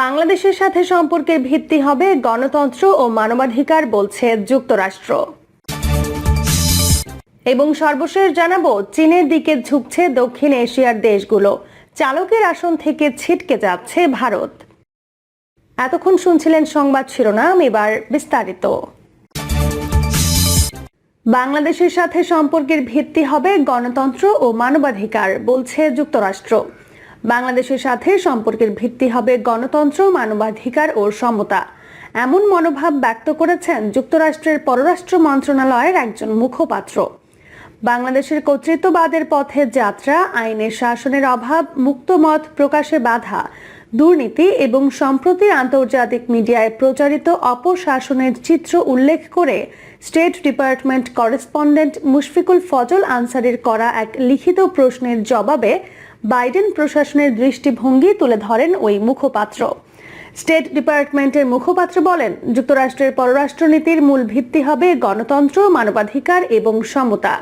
বাংলাদেশের সাথে সম্পর্কের ভিত্তি হবে গণতন্ত্র ও মানবাধিকার, বলছে যুক্তরাষ্ট্র। এবং সর্বশেষ জানাব, চীনের দিকে ঝুঁকছে দক্ষিণ এশিয়ার দেশগুলো। চালকের আসন থেকে ছিটকে যাচ্ছে ভারত। এতক্ষণ শুনছিলেন সংবাদ শিরোনাম, এবার বিস্তারিত। বাংলাদেশের সাথে সম্পর্কের ভিত্তি হবে গণতন্ত্র ও মানবাধিকার, বলছে যুক্তরাষ্ট্র। বাংলাদেশের সাথে সম্পর্কের ভিত্তি হবে গণতন্ত্র, মানবাধিকার ও সমতা। এমন মনোভাব ব্যক্ত করেছেন যুক্তরাষ্ট্রের পররাষ্ট্র মন্ত্রণালয়ের একজন মুখপাত্র। বাংলাদেশের কর্তৃত্ববাদের পথে যাত্রা, আইনের শাসনের অভাব, মুক্ত মত প্রকাশে বাধা, দুর্নীতি এবং সম্প্রতি আন্তর্জাতিক মিডিয়ায় প্রচারিত অপশাসনের চিত্র উল্লেখ করে State Department correspondent Mushfiqul Fazal আনসারের করা এক লিখিত প্রশ্নের জবাবে বাইডেন প্রশাসনের দৃষ্টিভঙ্গি তুলে ধরেন ওই মুখপাত্র। স্টেট ডিপার্টমেন্টের মুখপাত্র বলেন, যুক্তরাষ্ট্রের পররাষ্ট্রনীতির মূল ভিত্তি হবে গণতন্ত্র, মানবাধিকার এবং সমতা।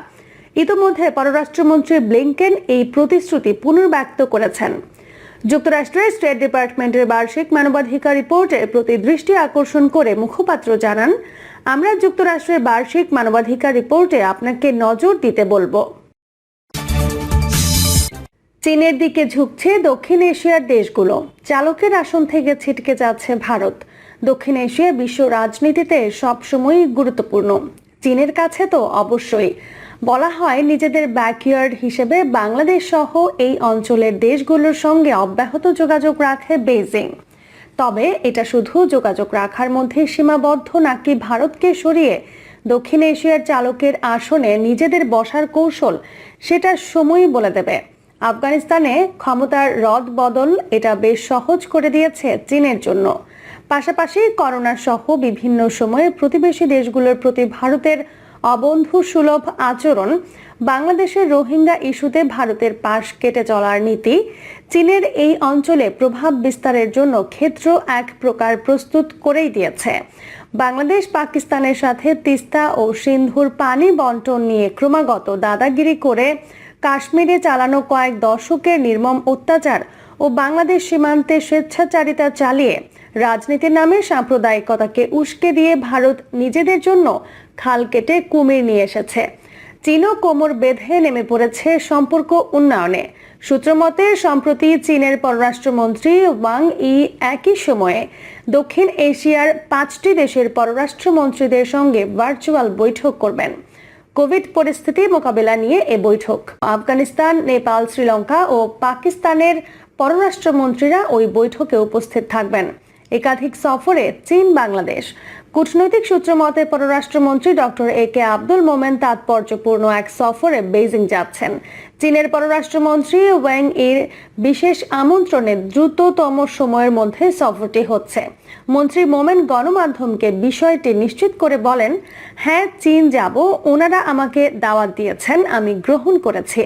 ইতোমধ্যে পররাষ্ট্রমন্ত্রী ব্লিংকেন এই প্রতিশ্রুতি পুনর্ব্যক্ত করেছেন। যুক্তরাষ্ট্রের স্টেট ডিপার্টমেন্টের বার্ষিক মানবাধিকার রিপোর্টে প্রতি দৃষ্টি আকর্ষণ করে মুখপাত্র জানান, আমরা যুক্তরাষ্ট্রের বার্ষিক মানবাধিকার রিপোর্টে আপনাকে নজর দিতে বলব। চীনের দিকে ঝুঁকছে দক্ষিণ এশিয়ার দেশগুলো। চালকের আসন থেকে ছিটকে যাচ্ছে ভারত। দক্ষিণ এশিয়া বিশ্ব রাজনীতিতে সবসময়ই গুরুত্বপূর্ণ। চীনের কাছে তো অবশ্যই। বলা হয় নিজেদের ব্যাকইয়ার্ড হিসেবে বাংলাদেশ সহ এই অঞ্চলের দেশগুলোর সঙ্গে অব্যাহত যোগাযোগ রাখে বেইজিং। তবে এটা শুধু যোগাযোগ রাখার মধ্যে সীমাবদ্ধ নাকি ভারতকে সরিয়ে দক্ষিণ এশিয়ার চালকের আসনে নিজেদের বসার কৌশল সেটা সময়ই বলে দেবে। আফগানিস্তানে ক্ষমতার রদ বদল এটা বেশ সহজ করে দিয়েছে চীনের জন্য। পাশাপাশি করোনা সহ বিভিন্ন সময়ে প্রতিবেশী দেশগুলোর প্রতি ভারতের অবন্ধু সুলভ আচরণ, বাংলাদেশের রোহিঙ্গা ইস্যুতে ভারতের পাশ কেটে চলার নীতি, চীনের এই অঞ্চলে প্রভাব বিস্তারের জন্য ক্ষেত্র এক প্রকার প্রস্তুত করেই দিয়েছে। বাংলাদেশ, পাকিস্তানের সাথে তিস্তা ও সিন্ধুর পানি বন্টন নিয়ে ক্রমাগত দাদাগিরি করে কাশ্মীরে চালানো কয়েক দশকের নির্মম অত্যাচার ও বাংলাদেশ সীমান্তে স্বেচ্ছাচারিতা চালিয়ে রাজনীতির নামে সাম্প্রদায়িকতাকে উস্কে দিয়ে ভারত নিজেদের জন্য খাল কেটে কুমির নিয়ে এসেছে। চীনও কোমর বেঁধে নেমে পড়েছে সম্পর্ক উন্নয়নে। সূত্রমতে সম্প্রতি চীনের পররাষ্ট্রমন্ত্রী ওয়াং ই একই সময়ে দক্ষিণ এশিয়ার পাঁচটি দেশের পররাষ্ট্রমন্ত্রীদের সঙ্গে ভার্চুয়াল বৈঠক করবেন। কোভিড পরিস্থিতি মোকাবেলা নিয়ে এ বৈঠক। আফগানিস্তান, নেপাল, শ্রীলঙ্কা ও পাকিস্তানের পররাষ্ট্রমন্ত্রীরা ওই বৈঠকে উপস্থিত থাকবেন। একাধিক সফরে চীন, বাংলাদেশ কূটনৈতিক সূত্র মতে পররাষ্ট্রমন্ত্রী ডক্টর এ কে আব্দুল মোমেন তাৎপর্যপূর্ণ এক সফরে বেইজিং যাচ্ছেন। চীনের পররাষ্ট্রমন্ত্রী ওয়াং এর বিশেষ আমন্ত্রণে দ্রুততম সময়ের মধ্যে সফরটি হচ্ছে। মন্ত্রী মোমেন গণমাধ্যমকে বিষয়টি নিশ্চিত করে বলেন হ্যাঁ চীন যাব, ওনারা আমাকে দাওয়াত দিয়েছেন, আমি গ্রহণ করেছি।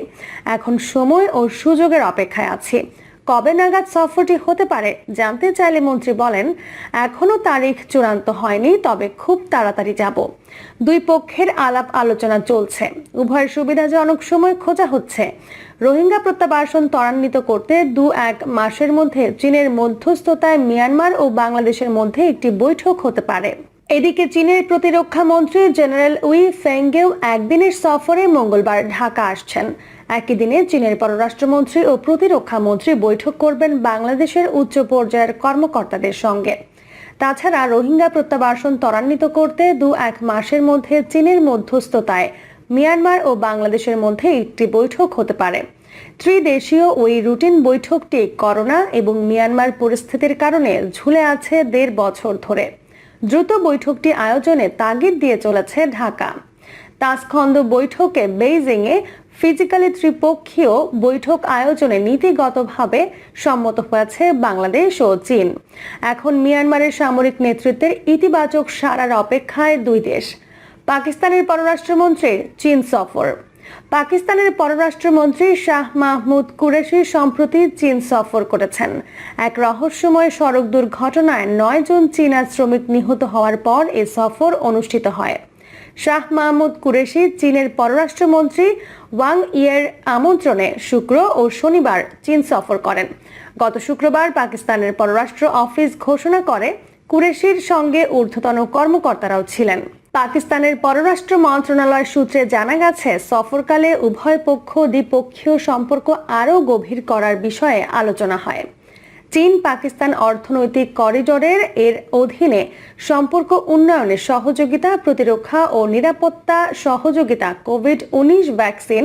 এখন সময় ও সুযোগের অপেক্ষায় আছি। কবে নাগাদ সফরটি হতে পারে জানতে চাইলে মন্ত্রী বলেন, এখনও তারিখ চূড়ান্ত হয়নি, তবে খুব তাড়াতাড়ি যাব। দুই পক্ষের আলাপ আলোচনা চলছে। উভয়ের সুবিধাজনক সময় খোঁজা হচ্ছে। রোহিঙ্গা প্রত্যাবাসন ত্বরান্বিত করতে দু এক মাসের মধ্যে চীনের মধ্যস্থতায় মিয়ানমার ও বাংলাদেশের মধ্যে একটি বৈঠক হতে পারে। এদিকে চীনের প্রতিরক্ষা মন্ত্রী জেনারেল উই ফেঙ্গেও একদিনের সফরে মঙ্গলবার ঢাকা আসছেন। একই দিনে চীনের পররাষ্ট্রমন্ত্রী ও প্রতিরক্ষা মন্ত্রী বৈঠক করবেন বাংলাদেশের উচ্চ পর্যায়ের কর্মকর্তাদের সঙ্গে। তাছাড়া রোহিঙ্গা প্রত্যাবাসন ত্বরান্বিত করতে দু এক মাসের মধ্যে চীনের মধ্যস্থতায় মিয়ানমার ও বাংলাদেশের মধ্যে একটি বৈঠক হতে পারে। ত্রিদেশীয় ওই রুটিন বৈঠকটি করোনা এবং মিয়ানমার পরিস্থিতির কারণে ঝুলে আছে দেড় বছর ধরে। দ্রুত বৈঠকটি আয়োজনে তাগিদ দিয়ে চলেছে ঢাকা। তাসখন্দ বৈঠকে বেইজিংয়ে ফিজিক্যালি ত্রিপক্ষীয় বৈঠক আয়োজনে নীতিগতভাবে সম্মত হয়েছে বাংলাদেশ ও চীন। এখন মিয়ানমারের সামরিক নেতৃত্বের ইতিবাচক সারার অপেক্ষায় দুই দেশ। পাকিস্তানের পররাষ্ট্রমন্ত্রীর চীন সফর। পাকিস্তানের পররাষ্ট্রমন্ত্রী শাহ মাহমুদ কুরেশি সম্প্রতি চীন সফর করেছেন। এক রহস্যময় সড়ক দুর্ঘটনায় নয় জন চীনা শ্রমিক নিহত হওয়ার পর এ সফর অনুষ্ঠিত হয়। শাহ মাহমুদ কুরেশি চীনের পররাষ্ট্রমন্ত্রী ওয়াং ইয়ের আমন্ত্রণে শুক্র ও শনিবার চীন সফর করেন। গত শুক্রবার পাকিস্তানের পররাষ্ট্র অফিস ঘোষণা করে কুরেশির সঙ্গে ঊর্ধ্বতন কর্মকর্তারাও ছিলেন। পাকিস্তানের পররাষ্ট্র মন্ত্রণালয় সূত্রে জানা গেছে, সফরকালে উভয় পক্ষ দ্বিপক্ষীয় সম্পর্ক আরও গভীর করার বিষয়ে আলোচনা হয়। চীন পাকিস্তান অর্থনৈতিক করিডোরের এর অধীনে সম্পর্ক উন্নয়নে সহযোগিতা, প্রতিরক্ষা ও নিরাপত্তা সহযোগিতা কোভিড উনিশ ভ্যাকসিন,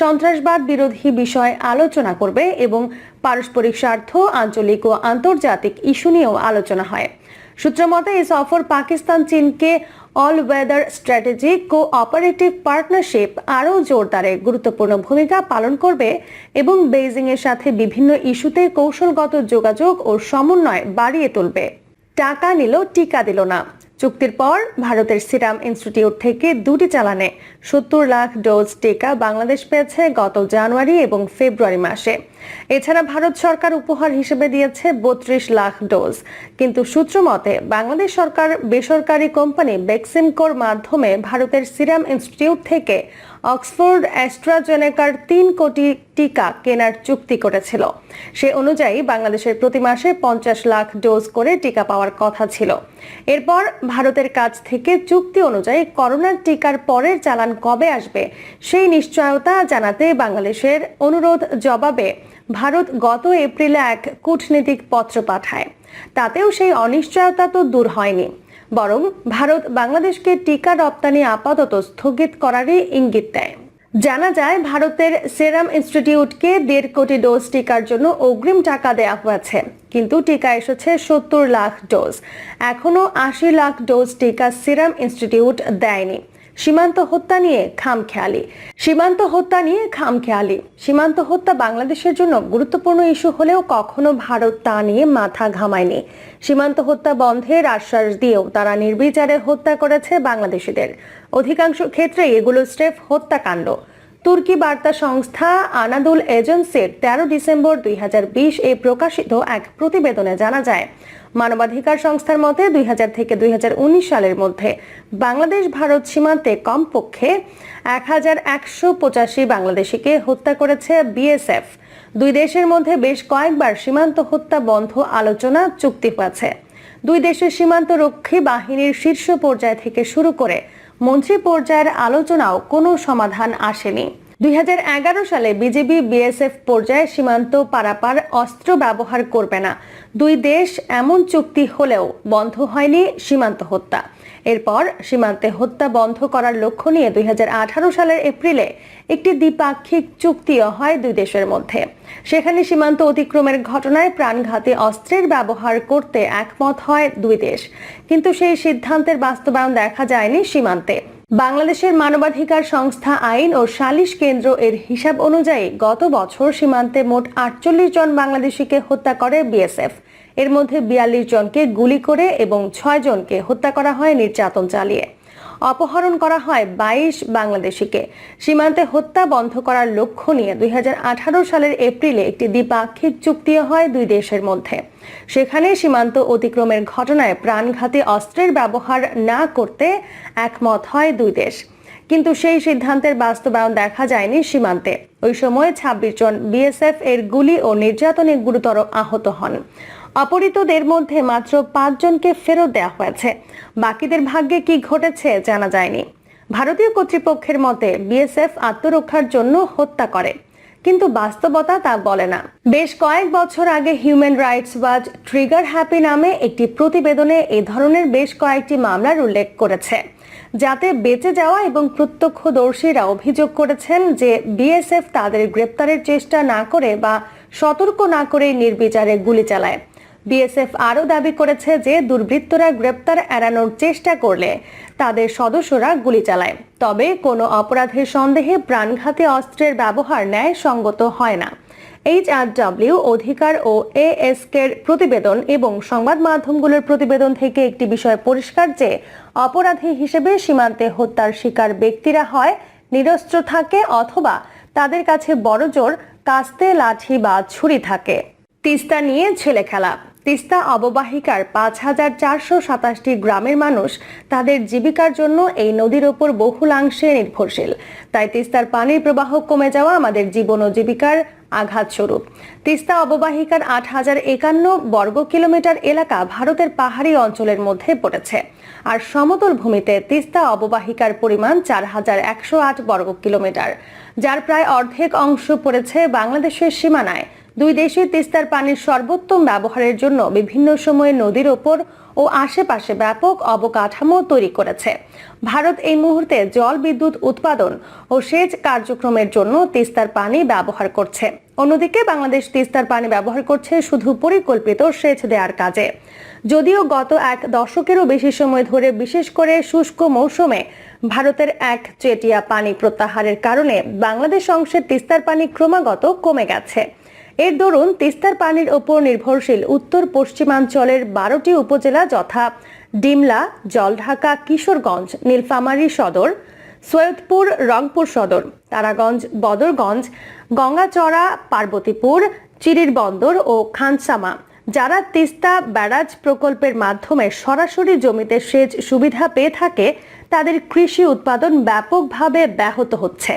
সন্ত্রাসবাদ বিরোধী বিষয়ে আলোচনা করবে এবং পারস্পরিক স্বার্থ, আঞ্চলিক ও আন্তর্জাতিক ইস্যু নিয়েও আলোচনা হয়। সূত্রমতে এই সফর পাকিস্তান চীনকে all weather strategic cooperative partnership আরও জোরদারে গুরুত্বপূর্ণ ভূমিকা পালন করবে এবং বেইজিং এর সাথে বিভিন্ন ইস্যুতে কৌশলগত যোগাযোগ ও সমন্বয় বাড়িয়ে তুলবে। টাকা নিল, টিকা দিল না। চুক্তির পর ভারতের সিরাম ইনস্টিটিউট থেকে দুটি চালানে সত্তর লাখ ডোজ টিকা বাংলাদেশ পেয়েছে গত জানুয়ারি এবং ফেব্রুয়ারি মাসে। এছাড়া ভারত সরকার উপহার হিসেবে দিয়েছে বত্রিশ লাখ ডোজ। কিন্তু সূত্র মতে, বাংলাদেশ সরকার বেসরকারি কোম্পানি বেক্সিমকোর মাধ্যমে ভারতের সিরাম ইনস্টিটিউট থেকে অক্সফোর্ড অ্যাস্ট্রাজেনেকার তিন কোটি টিকা কেনার চুক্তি করেছিল। সে অনুযায়ী বাংলাদেশের প্রতি মাসে পঞ্চাশ লাখ ডোজ করে টিকা পাওয়ার কথা ছিল। এরপর ভারতের কাছ থেকে চুক্তি অনুযায়ী করোনার টিকার পরের চালান কবে আসবে সেই নিশ্চয়তা জানাতে বাংলাদেশের অনুরোধ জবাবে ভারত গত এপ্রিলে এক কূটনীতিক পত্র পাঠায়। তাতেও সেই অনিশ্চয়তা তো দূর হয়নি। বরং ভারত বাংলাদেশকে টিকা রপ্তানি আপাতত স্থগিত করারই ইঙ্গিত দেয়। জানা যায়, ভারতের সেরাম ইনস্টিটিউটকে দেড় কোটি ডোজ টিকার জন্য অগ্রিম টাকা দেওয়া হয়েছে। কিন্তু টিকা এসেছে সত্তর লাখ ডোজ। এখনও আশি লাখ ডোজ টিকা সিরাম ইনস্টিটিউট দেয়নি। সীমান্ত হত্যা নিয়ে খামখেয়ালি। সীমান্ত হত্যা নিয়ে খামখেয়ালি। সীমান্ত হত্যা বাংলাদেশের জন্য গুরুত্বপূর্ণ ইস্যু হলেও কখনো ভারত তা নিয়ে মাথা ঘামায়নি। সীমান্ত হত্যা বন্ধের আশ্বাস দিয়েও তারা নির্বিচারে হত্যা করেছে বাংলাদেশিদের। অধিকাংশ ক্ষেত্রে এগুলো স্রেফ হত্যাকাণ্ড। তুর্কি বার্তা সংস্থা আনাদুল এজেন্সির তেরো ডিসেম্বর দুই হাজার বিশ এ প্রকাশিত এক প্রতিবেদনে জানা যায় মানবাধিকার সংস্থার মতে দুই হাজার থেকে দুই হাজার উনিশ সালের মধ্যে বাংলাদেশ ভারত সীমান্তে কমপক্ষে এক হাজার একশো পঁচাশি বাংলাদেশিকে হত্যা করেছে বিএসএফ। দুই দেশের মধ্যে বেশ কয়েকবার সীমান্ত হত্যা বন্ধ আলোচনা চুক্তি হয়েছে। দুই দেশের সীমান্ত রক্ষী বাহিনীর শীর্ষ পর্যায় থেকে শুরু করে মন্ত্রী পর্যায়ের আলোচনাও কোনো সমাধান আসেনি। দুই হাজার এগারো সালে বিজেপি বিএসএফ পর্যায়ে সীমান্ত পারাপার অস্ত্র ব্যবহার করবে না। দুই দেশ এমন চুক্তি হলেও বন্ধ হয়নি সীমান্ত হত্যা। এরপর সীমান্তে হত্যা বন্ধ করার লক্ষ্য নিয়ে দুই হাজার আঠারো সালের এপ্রিলে একটি দ্বিপাক্ষিক চুক্তিও হয় দুই দেশের মধ্যে। সেখানে সীমান্ত অতিক্রমের ঘটনায় প্রাণঘাতী অস্ত্রের ব্যবহার করতে একমত হয় দুই দেশ। কিন্তু সেই সিদ্ধান্তের বাস্তবায়ন দেখা যায়নি সীমান্তে। বাংলাদেশের মানবাধিকার সংস্থা আইন ও সালিশ কেন্দ্র এর হিসাব অনুযায়ী গত বছর সীমান্তে মোট আটচল্লিশ জন বাংলাদেশিকে হত্যা করে বিএসএফ। এর মধ্যে বিয়াল্লিশ জনকে গুলি করে এবং ছয় জনকে হত্যা করা হয় নির্যাতন চালিয়ে। অপহরণ করা হয় বাইশ বাংলাদেশিকে। সীমান্তে হত্যা বন্ধ করার লক্ষ্য নিয়ে দুই হাজার আঠারো সালের এপ্রিলে একটি দ্বিপাক্ষিক চুক্তি হয় দুই দেশের মধ্যে। সেখানে সীমান্ত অতিক্রমের ঘটনায় প্রাণঘাতী অস্ত্রের ব্যবহার না করতে একমত হয় দুই দেশ। কিন্তু সেই সিদ্ধান্তের বাস্তবায়ন দেখা যায়নি সীমান্তে। ওই সময় ছাব্বিশ জন বিএসএফ এর গুলি ও নির্যাতনে গুরুতর আহত হন। অপহৃতদের মধ্যে মাত্র পাঁচজনকে ফেরত দেওয়া হয়েছে। বাকিদের ভাগ্যে কি ঘটেছে জানা যায়নি। ভারতীয় কর্তৃপক্ষের মতে বিএসএফ আত্মরক্ষার জন্য হত্যা করে, কিন্তু বাস্তবতা তা বলে না। বেশ কয়েক বছর আগে Human Rights Watch trigger happy নামে একটি প্রতিবেদনে এ ধরনের বেশ কয়েকটি মামলার উল্লেখ করেছে, যাতে বেঁচে যাওয়া এবং প্রত্যক্ষদর্শীরা অভিযোগ করেছেন যে বিএসএফ তাদের গ্রেপ্তারের চেষ্টা না করে বা সতর্ক না করে নির্বিচারে গুলি চালায়। বিএসএফ আরও দাবি করেছে যে দুর্বৃত্তরা গ্রেপ্তার এড়ানোর চেষ্টা করলে তাদের সদস্যরা গুলি চালায়। তবে কোনো অপরাধের সন্দেহে প্রাণঘাতী অস্ত্রের ব্যবহার ন্যায় সঙ্গত হয় না। এইচআরডব্লিউ অধিকার ও এএসকের প্রতিবেদন এবং সংবাদ মাধ্যমগুলোর প্রতিবেদন থেকে একটি বিষয় পরিষ্কার যে অপরাধী হিসেবে সীমান্তে হত্যার শিকার ব্যক্তিরা হয়, নিরস্ত্র থাকে অথবা তাদের কাছে বড়জোর কাস্তে, লাঠি বা ছুরি থাকে। তিস্তা নিয়ে ছেলে খেলা তিস্তা অববাহিকার পাঁচ হাজার চারশো সাতাশটি গ্রামের মানুষ তাদের জীবিকার জন্য এই নদীর ওপর বহুলাংশে নির্ভরশীল। তাই তিস্তার পানির প্রবাহ কমে যাওয়া আমাদের জীবন ও জীবিকার আঘাত স্বরূপ। তিস্তা অববাহিকার আট হাজার একান্ন বর্গ কিলোমিটার এলাকা ভারতের পাহাড়ি অঞ্চলের মধ্যে পড়েছে। আর সমতল ভূমিতে তিস্তা অববাহিকার পরিমাণ চার হাজার একশো আট বর্গ কিলোমিটার। যার প্রায় অর্ধেক অংশ পড়েছে বাংলাদেশের সীমানায়। দুই দেশে তিস্তার পানির সর্বোত্তম ব্যবহারের জন্য বিভিন্ন সময়ে নদীর ওপর ও আশেপাশে ব্যাপক অবকাঠামো তৈরি করেছে। ভারত এই মুহূর্তে জল বিদ্যুৎ উৎপাদন ও সেচ কার্যক্রমের জন্য তিস্তার পানি ব্যবহার করছে। অন্যদিকে বাংলাদেশ তিস্তার পানি ব্যবহার করছে শুধু পরিকল্পিত সেচ দেওয়ার কাজে। যদিও গত এক দশকেরও বেশি সময় ধরে বিশেষ করে শুষ্ক মৌসুমে ভারতের এক চেটিয়া পানি প্রত্যাহারের কারণে বাংলাদেশ অংশের তিস্তার পানি ক্রমাগত কমে গেছে। এর দরুন তিস্তার পানির ওপর নির্ভরশীল উত্তর পশ্চিমাঞ্চলের বারোটি উপজেলা যথা ডিমলা, জলঢাকা, কিশোরগঞ্জ, নীলফামারী সদর, সৈয়দপুর, রংপুর সদর, তারাগঞ্জ, বদরগঞ্জ, গঙ্গাচড়া, পার্বতীপুর চিরির বন্দর ও খানসামা। যারা তিস্তা ব্যারাজ প্রকল্পের মাধ্যমে সরাসরি জমিতে সেচ সুবিধা পেয়ে থাকে, তাদের কৃষি উৎপাদন ব্যাপকভাবে ব্যাহত হচ্ছে।